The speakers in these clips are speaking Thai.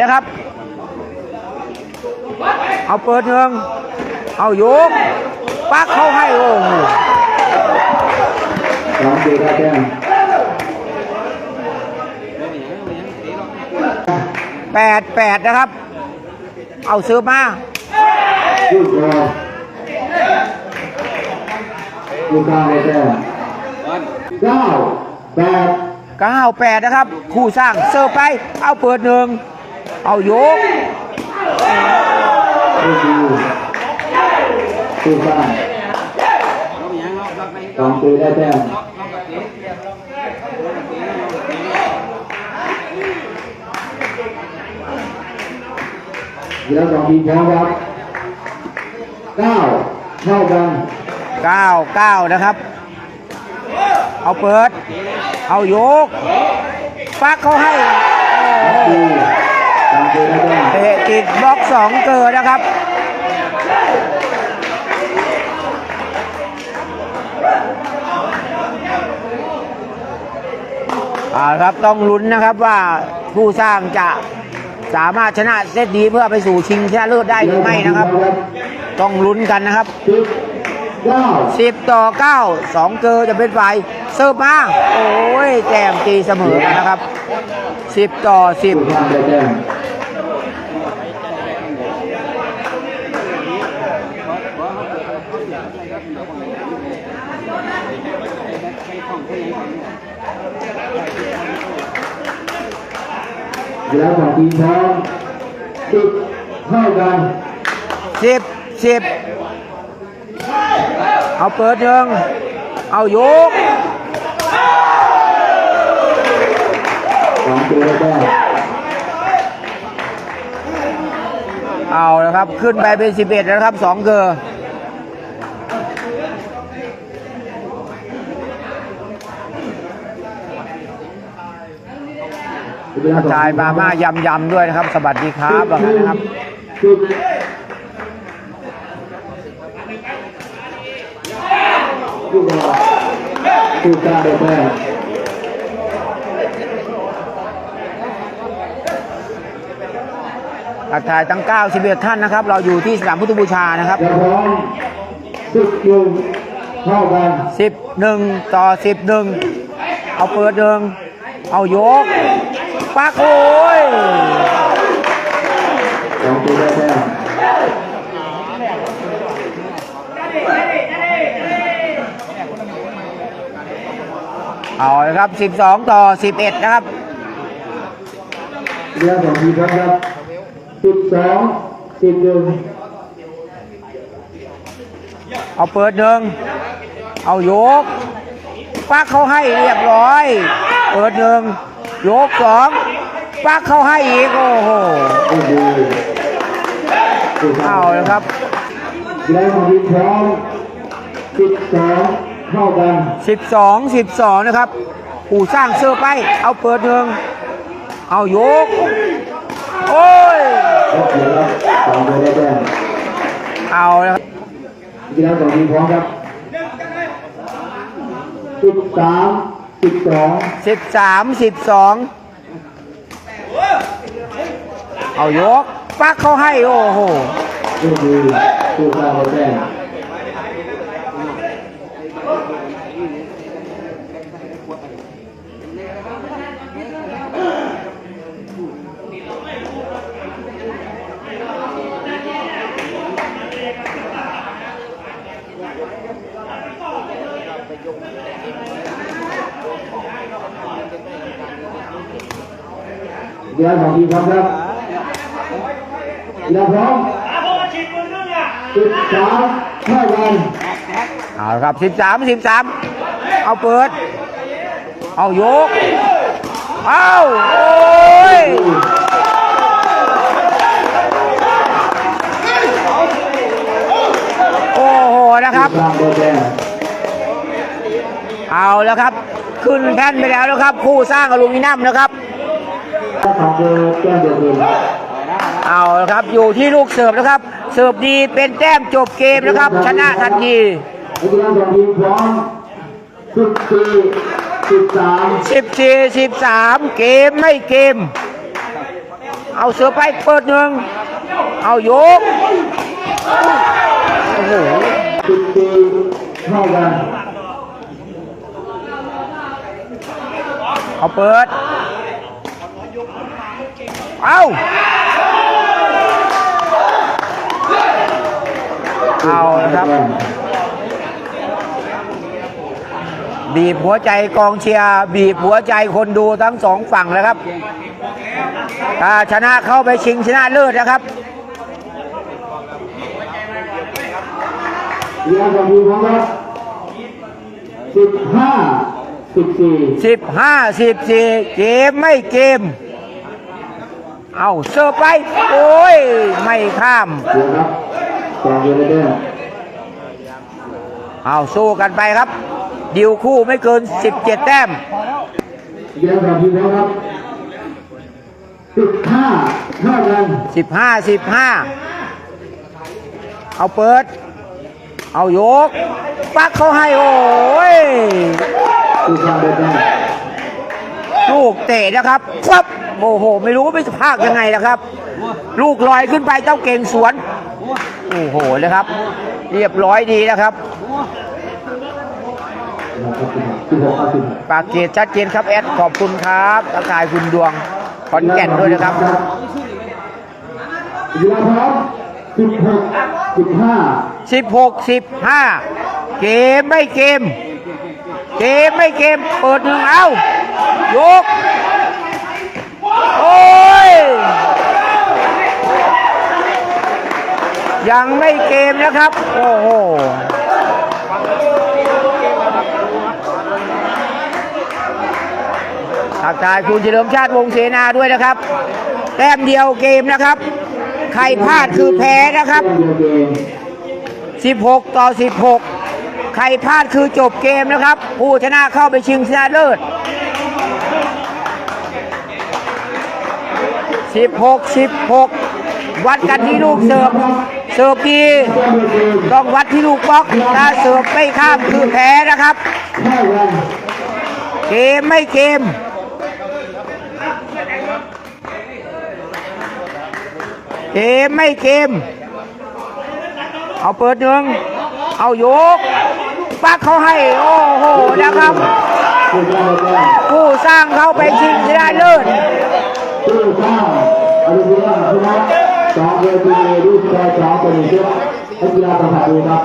นะครับ เอาเปิดหนึ่งเอายกปักเข้าให้โอ้โหสองสี่ได้แต้มแปดแปดนะครับ เอาซื้อมาลูกบอลลูกกลางได้แต้มเก้าแปดเก้าแปดนะครับ คู่สร้างเสิร์ฟไป เอาเปิดหนึ่ง เอายกลูดีลูกกลางสองสี่ได้แต้มเดี๋ยวสองทีพร้อมครับเก้าเท่ากันเก้าเก้านะครับ เอาเปิด เอายกปักเขาให้โอ้ เตะติดบล็อกสองเกิดนะครับอ่าครับต้องลุ้นนะครับว่าผู้สร้างจะสามารถชนะเซตดีเพื่อไปสู่ชิงชนะเลิศได้หรือไม่นะครับ ต้องลุ้นกันนะครับสิบเก้า10ต่อ9 2เกอร์จะเป็นฝ่ายเสิร์ฟมาโอ้ยแต้มตีเสมอนะครับ10ต่อลูกกลางได้ แต้มแล้วของทีมพร้อมสิบเท่ากัน10 10เอาเปิดหนึ่งเอายกสองตัวแล้วก็เอาแล้วครับ ขึ้นไปเป็น11แล้วนะครับ2เกอร์ จ่ายมาม่ายำยำๆด้วยนะครับ สวัสดีครับว่างั้นนะครับสิบลูกบอลลูกกลางได้แต้มทักทายทั้ง 91 ท่านนะครับ เราอยู่ที่สนามพุทธบูชานะครับแล้วพร้อมสิบหนึ่งเท่ากัน11ต่อ11เอาเปิดหนึ่งเอายก ปักโอ้ยสองตัวได้แต้มเอาเลยครับ 12 ต่อ 11 นะครับเรื่องของทีมพร้อมครับสิบสองสิบหนึ่งเอาเปิดหนึ่งเอายกปักเขาให้เรียบร้อย เปิดหนึ่งยกสอง ปักเขาให้อีก โอ้โหโอ้โหลูกกลางเอาเลยครับแล้วของทีมพร้อมสิบสองเท่ากัน12 12นะครับผู้สร้างเสื้อร์ไป เอาเปิดหนึ่งเอายก โอ้ยยกเดียวครับสองตัวได้แต้มเอาแล้วครับกีฬาสองทีมพร้อมครับสิบสามสิบสอง13 12 เอายกปักเขาให้โอ้โหลูดีลูกกลางได้แต้มกีฬาสองทีมพร้อมครับ กีฬาพร้อมสิบสามเท่ากันเอาละครับ13 13เอาเปิด เอายก เอาโอ้ยโอ้โหนะครับ เอาแล้วครับ ขึ้นแท่นไปแล้วนะครับ คู่สร้างอลูมิเนียมนะครับ ถ้าของเธอแก้มเดียวกัน เอาละครับอยู่ที่ลูกเสิร์ฟนะครับ เสิร์ฟดีเป็นแต้มจบเกมนะครับ ชนะทันทีกีฬาสองทีมพร้อมสิบสี่สิบสาม14 13เกมไม่เกม เอาเสือไปเปิดหนึ่งเอายกโอ้โหสิบสี่เท่ากันเอาเปิด เอา เอานะครับ บีบหัวใจกองเชียร์บีบหัวใจคนดูทั้งสองฝั่งแล้วครับถ้าชนะเข้าไปชิงชนะเลิศนะครับเรียนกับทีมของครับสิบห้าสิบสี่สิบห้าสิบสี่เกมไม่เกม เอาเสิร์ฟไป โอ้ย ไม่ข้าม เดี๋ยวครับสองเดือนเด้อเอาสู้กันไปครับ ดิวคู่ไม่เกิน 17 แต้มเรียนกับทีมของครับสิบห้าเท่ากัน15 15เอาเปิด เอายก ปักเขาให้โอ้ยสิบห้าเดือนแรกลูกเตะนะครับฟับโอ้โห ไม่รู้ว่าไปภาคยังไงนะครับ ลูกลอยขึ้นไปเจ้าเก่งสวน โอ้โหนะครับ เรียบร้อยดีนะครับสิบหกเอาสิบปากเกตชัดเจนครับแอดขอบคุณครับทักทายคุณดวงขอนแก่นด้วยนะครับเรียนพร้อมสิบหกสิบห้า16 15เกมไม่เกม เกมไม่เกม เปิดหนึ่งเอายก โอ้ย ยังไม่เกมนะครับ โอ้โหทักทายคุณเฉลิมชาติวงเสนาด้วยนะครับ แต้มเดียวเกมนะครับ ใครพลาดคือแพ้นะครับเดียวเกม16 ต่อ 16 ใครพลาดคือจบเกมนะครับ ผู้ชนะเข้าไปชิงชนะเลิศ 16 16 วัดกันที่ลูกเสิร์ฟเสิร์ฟดีต้องวัดที่ลูกบล็อกถ้าเสิร์ฟไม่ข้ามคือแพ้นะครับ เกมไม่เกมเกมไม่เกมเอาเปิดหนึ่งเอายกปักเขาให้ โอ้โหนะครับ ผู้สร้างเขาไปชิงชนะเลิศ ตู้ข้าวอนุญาตชนะสองเดือนปีนี้ดูสกายสองเป็นชือกให้กีฬาสัมผัสดูครับ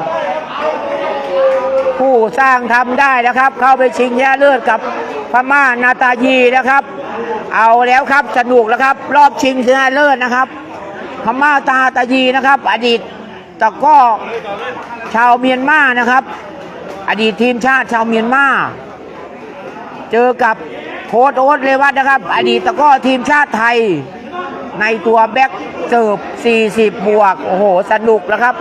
ผู้สร้างทำได้นะครับ เข้าไปชิงชนะเลิศกับพม่านาตายีนะครับ เอาแล้วครับสนุกแล้วครับ รอบชิงชนะเลิศนะครับ พม่าตาตายีนะครับ อดีตตะก้อชาวเมียนมานะครับ อดีตทีมชาติชาวเมียนมา เจอกับโค้ดโอ๊ตเลวัตนะครับ อดีตตะก้อทีมชาติไทย ในตัวแบ็กเสิร์ฟ40 บวก โอ้โห สนุกแล้วครับ